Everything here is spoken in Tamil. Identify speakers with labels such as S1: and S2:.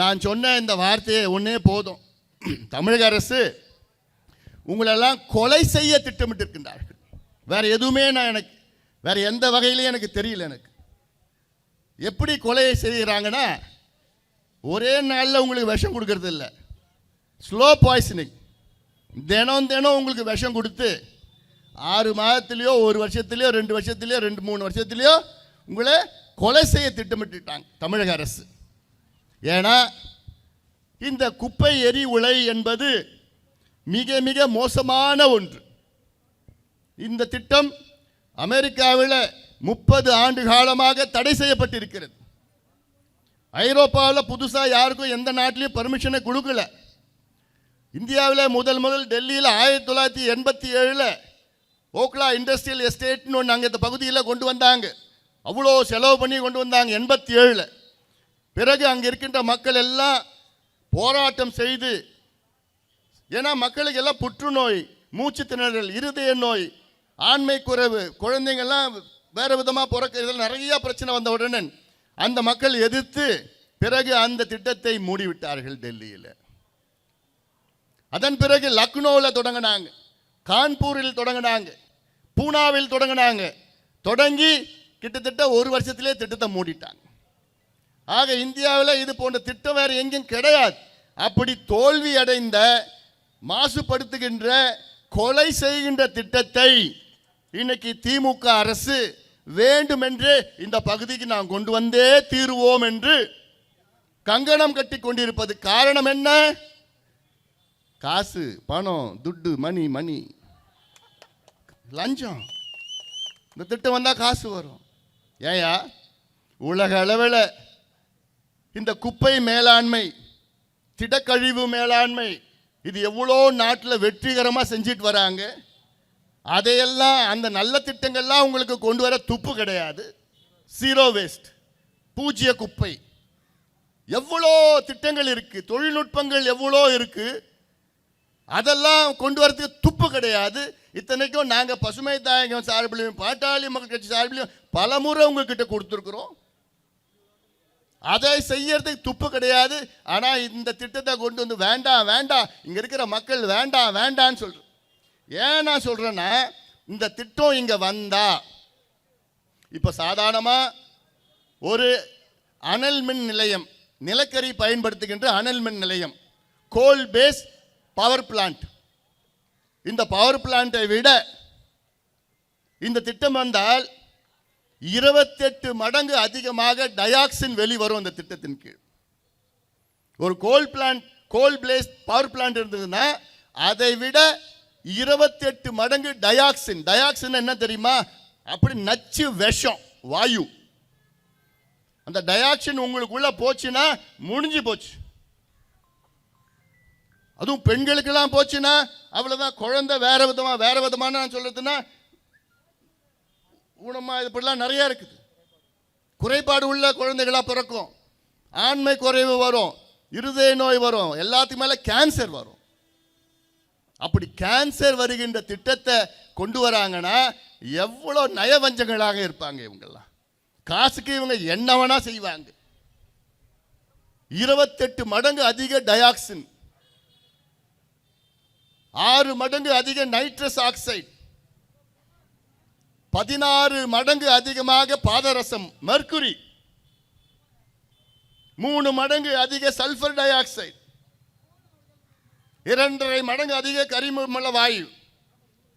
S1: நான் சொன்ன இந்த வார்த்தையை ஒன்றே போதும். தமிழக அரசு உங்களெல்லாம் கொலை செய்ய திட்டமிட்டிருக்கின்றார்கள். வேறு எதுவுமே நான் எனக்கு வேற எந்த வகையிலையும் எனக்கு தெரியல எனக்கு. எப்படி கொலையை செய்கிறாங்கன்னா ஒரே நாளில் உங்களுக்கு விஷம் கொடுக்கறது இல்லை. ஸ்லோ பாய்சனிங் தினம் தினம் உங்களுக்கு விஷம் கொடுத்து ஆறு மாதத்துலேயோ ஒரு வருஷத்துலேயோ ரெண்டு வருஷத்துலேயோ ரெண்டு மூணு வருஷத்துலேயோ உங்களை கொலை செய்ய திட்டமிட்டுட்டாங்க தமிழக அரசு. ஏன்னா இந்த குப்பை எரி உலை என்பது மிக மிக மோசமான ஒன்று. இந்த திட்டம் அமெரிக்காவில் முப்பது ஆண்டு காலமாக தடை செய்யப்பட்டிருக்கிறது. ஐரோப்பாவில் புதுசாக யாருக்கும் எந்த நாட்டிலையும் பர்மிஷனை கொடுக்கல. இந்தியாவில் முதல் முதல் டெல்லியில் ஆயிரத்தி தொள்ளாயிரத்தி எண்பத்தி ஏழில் ஓக்லா இண்டஸ்ட்ரியல் எஸ்டேட்னு ஒன்று அங்கே இந்த பகுதியில் கொண்டு வந்தாங்க. அவ்வளோ செலவு பண்ணி கொண்டு வந்தாங்க எண்பத்தி ஏழில். பிறகு அங்கே இருக்கின்ற மக்கள் எல்லாம் போராட்டம் செய்து ஏன்னா மக்களுக்கு எல்லாம் புற்றுநோய் மூச்சு திணறல் இருதய நோய் ஆண்மை குறைவு குழந்தைங்கள்லாம் வேறு விதமாக பிறக்க இதில் நிறைய பிரச்சனை வந்த உடனே அந்த மக்கள் எதிர்த்து பிறகு அந்த திட்டத்தை மூடிவிட்டார்கள் டெல்லியில். அதன் பிறகு லக்னோவில் தொடங்கினாங்க கான்பூரில் தொடங்கினாங்க பூனாவில் தொடங்கினாங்க தொடங்கி கிட்டத்தட்ட ஒரு வருஷத்திலே திட்டத்தை மூடிட்டாங்க. ஆக இந்தியாவில் இது போன்ற திட்டம் வேறு எங்கேயும் கிடையாது. அப்படி தோல்வி அடைந்த மாசுபடுத்துகின்ற கொலை செய்கின்ற திட்டத்தை இன்னைக்கு திமுக அரசு வேண்டுமென்று இந்த பகுதிக்கு நாம் கொண்டு வந்தே தீருவோம் என்று கங்கணம் கட்டி கொண்டிருப்பது காரணம் என்ன? காசு பணம் துட்டு மணி மணி. லஞ்சம். இந்த திட்டம் வந்தால் காசு வரும். ஏயா உலக அளவில் இந்த குப்பை மேலாண்மை திடக்கழிவு மேலாண்மை இது எவ்வளோ நாட்டில் வெற்றிகரமாக செஞ்சுட்டு வராங்க அதையெல்லாம் அந்த நல்ல திட்டங்கள்லாம் உங்களுக்கு கொண்டு வர துப்பு கிடையாது. ஜீரோ வேஸ்ட் பூஜ்ய குப்பை. எவ்வளோ திட்டங்கள் இருக்குது தொழில்நுட்பங்கள் எவ்வளோ இருக்குது அதெல்லாம் கொண்டு வரதுக்கு துப்பு கிடையாது. இத்தனைக்கும் நாங்கள் பசுமை தாயகம் சார்பிலையும் பாட்டாளி மக்கள் கட்சி சார்பிலையும் பல முறை உங்ககிட்ட கொடுத்துருக்குறோம். அதை செய்யறதுக்கு துப்பு கிடையாது. ஆனால் இந்த திட்டத்தை கொண்டு வந்து வேண்டாம் வேண்டாம் இங்கே இருக்கிற மக்கள் வேண்டாம் வேண்டான்னு சொல்கிறோம் ஏன் நான் சொல்கிறேன்னா இந்த திட்டம் இங்கே வந்தா இப்போ சாதாரணமாக ஒரு அனல் மின் நிலையம் நிலக்கரி பயன்படுத்துகின்ற அனல் மின் நிலையம் கோல் பேஸ் பவர் பிளான்ட் இந்த பவர் பிளான்ட்டை விட இந்த திட்டம் வந்தால் இருபத்தெட்டு மடங்கு அதிகமாக டயாக்சின் வெளிவரும் அந்த திட்டத்தின் கீழ். ஒரு coal plant coal place power plant இருந்ததுன்னா அதை விட இருபத்தெட்டு மடங்கு டயாக்சின் டயாக்சின் என்ன தெரியுமா? அப்படி நச்சு விஷம் வாயு. அந்த டயாக்சின் உங்களுக்குள்ள போச்சுன்னா முடிஞ்சு போச்சு. அதுவும் பெண்களுக்கெல்லாம் போச்சுன்னா அவ்வளோதான் குழந்தை வேற விதமாக வேற விதமான நான் சொல்றதுன்னா ஊனமாக இது இப்படிலாம் நிறைய இருக்குது. குறைபாடு உள்ள குழந்தைகளாக பிறக்கும். ஆண்மை குறைவு வரும். இருதய நோய் வரும். எல்லாத்துக்கு மேலே கேன்சர் வரும். அப்படி கேன்சர் வருகின்ற திட்டத்தை கொண்டு வராங்கன்னா எவ்வளோ நயவஞ்சங்களாக இருப்பாங்க இவங்கெல்லாம். காசுக்கு இவங்க என்ன வேணா செய்வாங்க. இருபத்தெட்டு மடங்கு அதிக டயாக்சின் ஆறு மடங்கு அதிக நைட்ரஸ் ஆக்சைடு பதினாறு மடங்கு அதிகமாக பாதரசம் மெர்க்குரி மூணு மடங்கு அதிக சல்பர் டை ஆக்சைடு இரண்டரை மடங்கு அதிக கரிமல வாயு